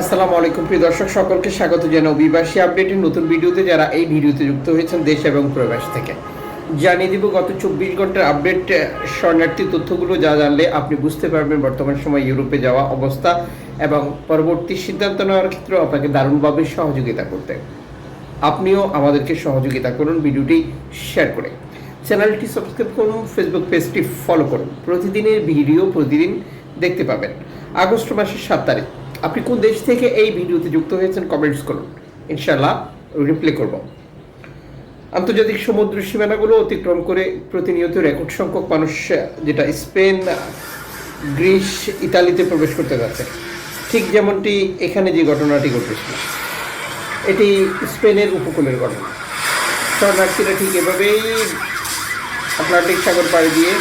আসসালামু আলাইকুম, প্রিয় দর্শক, সকলকে স্বাগত জানাই অভিবাসী আপডেটের নতুন ভিডিওতে যারা এই ভিডিওতে যুক্ত হয়েছেন দেশ এবং প্রবাস থেকে। জানিয়ে দিব, গত চব্বিশ ঘণ্টার আপডেট শরণার্থী তথ্যগুলো যা জানলে আপনি বুঝতে পারবেন বর্তমান সময় ইউরোপে যাওয়া অবস্থা এবং পরবর্তী সিদ্ধান্ত নেওয়ার ক্ষেত্রে আপনাকে দারুণভাবে সহযোগিতা করতে। আপনিও আমাদেরকে সহযোগিতা করুন, ভিডিওটি শেয়ার করে। চ্যানেলটি সাবস্ক্রাইব করুন, ফেসবুক পেজটি ফলো করুন। প্রতিদিনের ভিডিও প্রতিদিন দেখতে পাবেন। আগস্ট মাসের সাত তারিখ। আপনি কোন দেশ থেকে এই ভিডিওতে যুক্ত হয়েছেন কমেন্টস করুন। ইনশাল্লাহ রিপ্লাই করব। আন্তর্জাতিক সমুদ্র সীমানাগুলো অতিক্রম করে প্রতিনিয়ত রেকর্ড সংখ্যক মানুষ, যেটা স্পেন, গ্রিস, ইতালিতে প্রবেশ করতে যাচ্ছে। ঠিক যেমনটি এখানে যে ঘটনাটি ঘটেছিল। এটি স্পেনের উপকূলের ঘটনা। শরণার্থীরা ঠিক এভাবেই আটলান্টিক সাগর পাড়ি দিয়ে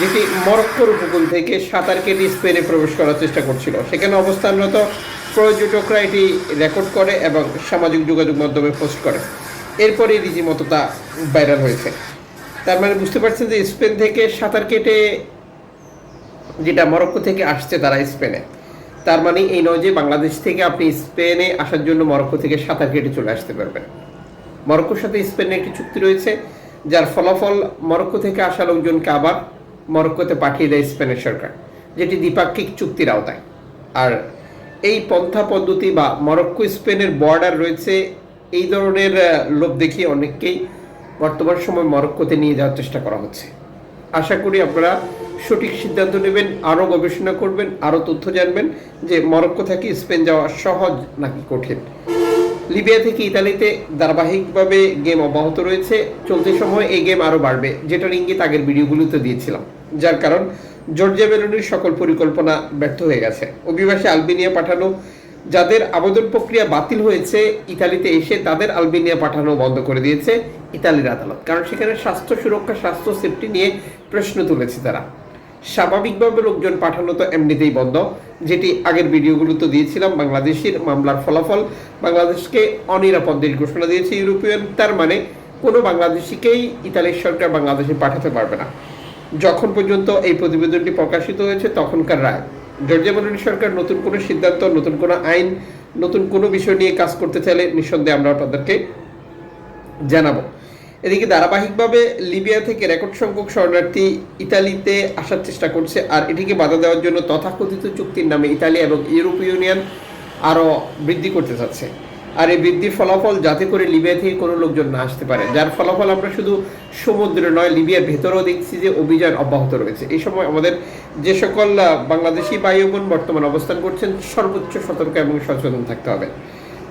যেটি মরক্কোর উপকূল থেকে সাঁতার কেটে স্পেনে প্রবেশ করার চেষ্টা করছিল। সেখানে অবস্থানরত পর্যটকরা এটি রেকর্ড করে এবং সামাজিক যোগাযোগ মাধ্যমে পোস্ট করে। এরপরে রীতিমতো তা ভাইরাল হয়েছে। তার মানে বুঝতে পারছেন যে স্পেন থেকে সাঁতার কেটে যেটা মরক্কো থেকে আসছে তারা স্পেনে। তার মানে এই নয় যে বাংলাদেশ থেকে আপনি স্পেনে আসার জন্য মরক্কো থেকে সাঁতার কেটে চলে আসতে পারবেন। মরক্কোর সাথে স্পেনের একটি চুক্তি রয়েছে, যার ফলাফল মরক্কো থেকে আসা লোকজনকে আবার মরক্কোতে পাঠিয়ে দেয় স্পেনের সরকার, যেটি দ্বিপাক্ষিক চুক্তির আওতায়। আর এই পন্থা পদ্ধতি বা মরক্কো স্পেনের বর্ডার রয়েছে, এই ধরনের লোভ দেখিয়ে অনেককেই বর্তমান সময় মরক্কোতে নিয়ে যাওয়ার চেষ্টা করা হচ্ছে। আশা করি আপনারা সঠিক সিদ্ধান্ত নেবেন, আরও গবেষণা করবেন, আরও তথ্য জানবেন যে মরক্কো থেকে স্পেন যাওয়া সহজ নাকি কঠিন। লিবিয়া থেকে ইতালিতে ধারাবাহিকভাবে গেম অব্যাহত রয়েছে, চলতি সময় এই গেম আরও বাড়বে, যেটার ইঙ্গিত আগের ভিডিওগুলোতে দিয়েছিলাম। যার কারণ জর্জিয়া মেলোনির সকল পরিকল্পনা ব্যর্থ হয়ে গেছে। অভিবাসী আলবেনিয়া পাঠানো, যাদের আবেদন প্রক্রিয়া বাতিল হয়েছে, ইতালিতে এসে তাদের আলবেনিয়া পাঠানো বন্ধ করে দিয়েছে ইতালির আদালত। কারণ সেখানে স্বাস্থ্য সুরক্ষা, স্বাস্থ্য সেফটি নিয়ে প্রশ্ন তুলেছে তারা। স্বাভাবিকভাবে লোকজন পাঠানো তো এমনিতেই বন্ধ, যেটি আগের ভিডিওগুলোতে দিয়েছিলাম, বাংলাদেশের মামলার ফলাফল। বাংলাদেশকে অনিরাপদ দেশ ঘোষণা দিয়েছে ইউরোপিয়ান, তার মানে কোনো বাংলাদেশিকেই ইতালির সরকার বাংলাদেশে পাঠাতে পারবে না। যখন পর্যন্ত এই প্রতিবেদনটি প্রকাশিত হয়েছে, তখনকার রায়। জর্জিয়া মেলোনি সরকার নতুন কোনো সিদ্ধান্ত, নতুন কোনো আইন, নতুন কোনো বিষয় নিয়ে কাজ করতে চাইলে নিঃসন্দেহে আমরা আপনাদেরকে জানাব। এদিকে ধারাবাহিকভাবে লিবিয়া থেকে রেকর্ড সংখ্যক শরণার্থী ইতালিতে আসার চেষ্টা করছে, আর এটিকে বাধা দেওয়ার জন্য তথাকথিত চুক্তির নামে ইতালি এবং ইউরোপীয় ইউনিয়ন আরও বৃদ্ধি করতে চাচ্ছে। আর এই বৃদ্ধির ফলাফল যাতে করে লিবিয়া থেকে কোনো লোকজন না আসতে পারে, যার ফলাফল আমরা শুধু সমুদ্রে নয়, লিবিয়ার ভেতরেও দেখছি যে অভিযান অব্যাহত রয়েছে। এই সময় আমাদের যে সকল বাংলাদেশি বায়ু বর্তমান অবস্থান করছেন, সর্বোচ্চ সতর্ক এবং সচেতন থাকতে হবে।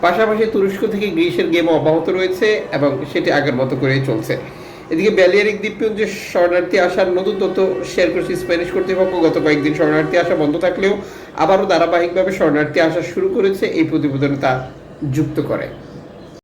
পাশাপাশি তুরস্ক থেকে গ্রিসের গেম অব্যাহত রয়েছে এবং সেটি আগের মতো করেই চলছে। এদিকে ব্যালিয়ারিক দ্বীপপুঞ্জে শরণার্থী আসার নতুন তথ্য শেয়ার করেছে স্প্যানিশ কর্তৃপক্ষ। গত কয়েকদিন শরণার্থী আসা বন্ধ থাকলেও আবারও ধারাবাহিকভাবে শরণার্থী আসা শুরু করেছে এই প্রতিবেদনে তা যুক্ত করে।